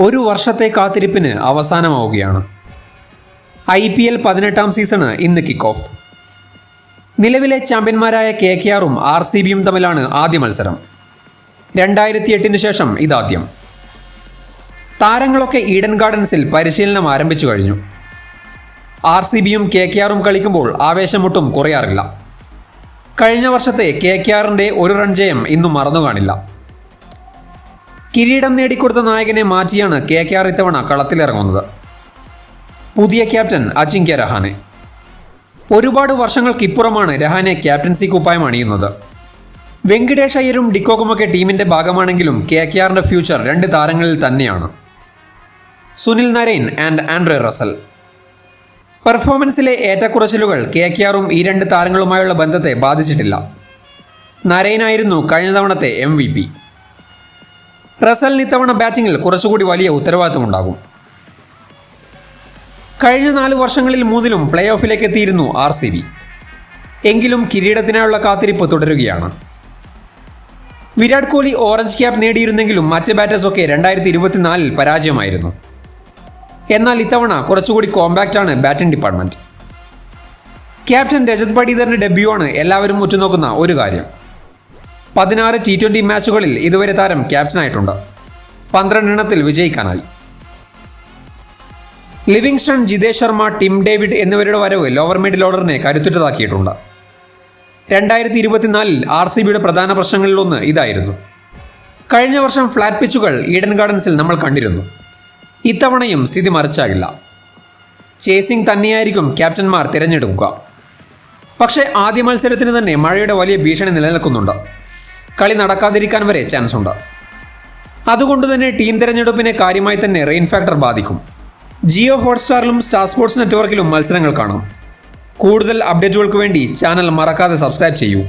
ഒരു വർഷത്തെ കാത്തിരിപ്പിന് അവസാനമാവുകയാണ്. ഐ പി എൽ പതിനെട്ടാം സീസണ് ഇന്ന് കിക്ക് ഓഫ് നിലവിലെ ചാമ്പ്യന്മാരായ കെ കെ ആറും ആർ സി ബിയും തമ്മിലാണ് ആദ്യ മത്സരം. രണ്ടായിരത്തി എട്ടിന് ശേഷം ഇതാദ്യം. താരങ്ങളൊക്കെ ഈഡൻ ഗാർഡൻസിൽ പരിശീലനം ആരംഭിച്ചു കഴിഞ്ഞു. ആർ സി ബിയും കെ കെ ആറും കളിക്കുമ്പോൾ ആവേശമൊട്ടും കുറയാറില്ല. കഴിഞ്ഞ വർഷത്തെ കെ കെ ആറിന്റെ ഒരു റൺ ജയം ഇന്നും മറന്നു കാണില്ല കിരീടം നേടിക്കൊടുത്ത നായകനെ മാറ്റിയാണ് കെ കെ ആർ ഇത്തവണ കളത്തിലിറങ്ങുന്നത്. പുതിയ ക്യാപ്റ്റൻ അജിങ്ക്യ രഹാനെ. ഒരുപാട് വർഷങ്ങൾക്കിപ്പുറമാണ് രഹാനെ ക്യാപ്റ്റൻസി കുപ്പായം അണിയുന്നത്. വെങ്കിടേഷ് അയ്യരും ഡിക്കോക്കുമൊക്കെ ടീമിന്റെ ഭാഗമാണെങ്കിലും കെ കെ ആറിന്റെ ഫ്യൂച്ചർ രണ്ട് താരങ്ങളിൽ തന്നെയാണ്. Sunil Narine and Andre Russell. പെർഫോമൻസിലെ ഏറ്റക്കുറച്ചിലുകൾ കെ കെ ആറും ഈ രണ്ട് താരങ്ങളുമായുള്ള ബന്ധത്തെ ബാധിച്ചിട്ടില്ല. നരൈനായിരുന്നു കഴിഞ്ഞ തവണത്തെ എം വി പി. റസലിന് ഇത്തവണ ബാറ്റിങ്ങിൽ കുറച്ചുകൂടി വലിയ ഉത്തരവാദിത്തമുണ്ടാകും. കഴിഞ്ഞ നാല് വർഷങ്ങളിൽ മൂന്നിലും പ്ലേ ഓഫിലേക്ക് എത്തിയിരുന്നു ആർ സി ബി. എങ്കിലും കിരീടത്തിനായുള്ള കാത്തിരിപ്പ് തുടരുകയാണ്. വിരാട് കോഹ്ലി ഓറഞ്ച് ക്യാപ് നേടിയിരുന്നെങ്കിലും മറ്റ് ബാറ്റേഴ്സൊക്കെ രണ്ടായിരത്തി ഇരുപത്തിനാലിൽ പരാജയമായിരുന്നു. എന്നാൽ ഇത്തവണ കുറച്ചുകൂടി കോമ്പാക്റ്റ് ആണ് ബാറ്റിംഗ് ഡിപ്പാർട്ട്മെന്റ്. ക്യാപ്റ്റൻ രജത് പടീദറിന്റെ ഡെബ്യൂ ആണ് എല്ലാവരും ഉറ്റുനോക്കുന്ന ഒരു കാര്യം. പതിനാറ് ടി ട്വന്റി മാച്ചുകളിൽ ഇതുവരെ താരം ക്യാപ്റ്റനായിട്ടുണ്ട്. പന്ത്രണ്ടെണ്ണത്തിൽ വിജയിക്കാനായി. Livingstone Jitesh Sharma Tim David എന്നിവരുടെ വരവ് ലോവർ മിഡിൽ ഓർഡറിനെ കരുത്തുറ്റതാക്കിയിട്ടുണ്ട്. രണ്ടായിരത്തി ഇരുപത്തിനാലിൽ ആർ സി ബിയുടെ പ്രധാന പ്രശ്നങ്ങളിലൊന്ന് ഇതായിരുന്നു. കഴിഞ്ഞ വർഷം ഫ്ലാറ്റ് പിച്ചുകൾ ഈഡൻ ഗാർഡൻസിൽ നമ്മൾ കണ്ടിരുന്നു. ഇത്തവണയും സ്ഥിതി മറിച്ചാകില്ല. ചേസിംഗ് തന്നെയായിരിക്കും ക്യാപ്റ്റന്മാർ തിരഞ്ഞെടുക്കുക. പക്ഷേ ആദ്യ മത്സരത്തിന് തന്നെ മഴയുടെ വലിയ ഭീഷണി നിലനിൽക്കുന്നുണ്ട്. കളി നടക്കാതിരിക്കാൻ വരെ ചാൻസ് ഉണ്ട്. അതുകൊണ്ട് തന്നെ ടീം തിരഞ്ഞെടുപ്പിനെ കാര്യമായി തന്നെ റെയിൻ ഫാക്ടർ ബാധിക്കും. ജിയോ ഹോട്ട്സ്റ്റാറിലും സ്റ്റാർ സ്പോർട്സ് നെറ്റ്വർക്കിലും മത്സരങ്ങൾ കാണാം. കൂടുതൽ അപ്ഡേറ്റുകൾക്ക് വേണ്ടി ചാനൽ മറക്കാതെ സബ്സ്ക്രൈബ് ചെയ്യൂ.